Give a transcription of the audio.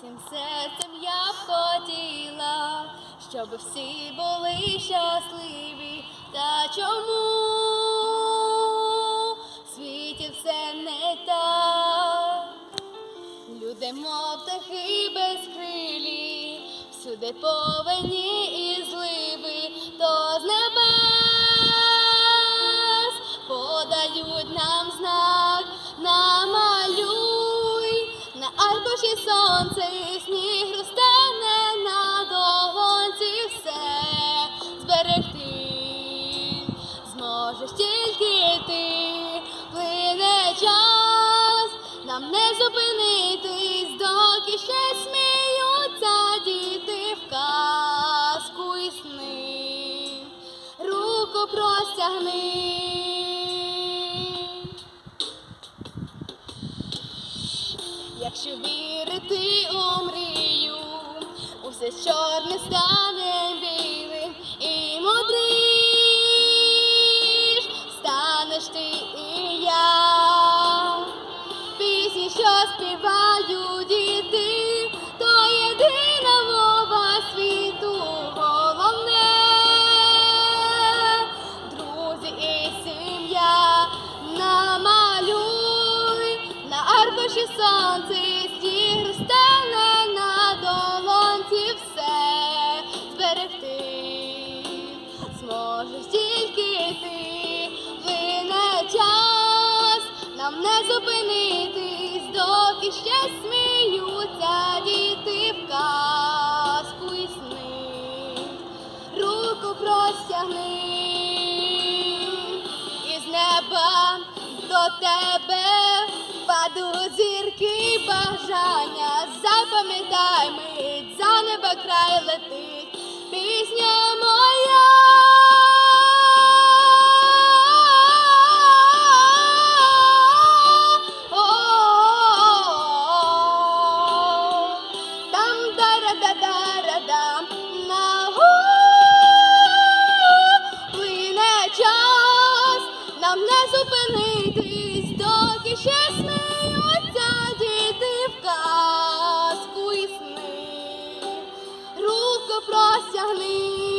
Всім серцем я б хотіла, щоб всі були щасливі. Та чому в світі все не так? Люди, мов птахи безкрилі, всюди повені і зливи, то з небес подають нам аркуші сонце і сніг розтане на долонці все зберегти. Зможеш тільки ти, плине час, нам не зупинитись, доки ще сміються діти в казку і сни. Руку простягни. Якщо вірити у мрію, усе чорне стане аркуші сонце і сніг розтане на долонці все зберегти. Зможеш тільки ти, плине час, нам не зупинитись, доки ще сміються діти в казку і сни. Руку простягни із неба до тебе падуть зірки бажання. Запам'ятай мить, за неба край летить пісня моя. Там да дара дам на плине час, нам не зупинитись, простягни.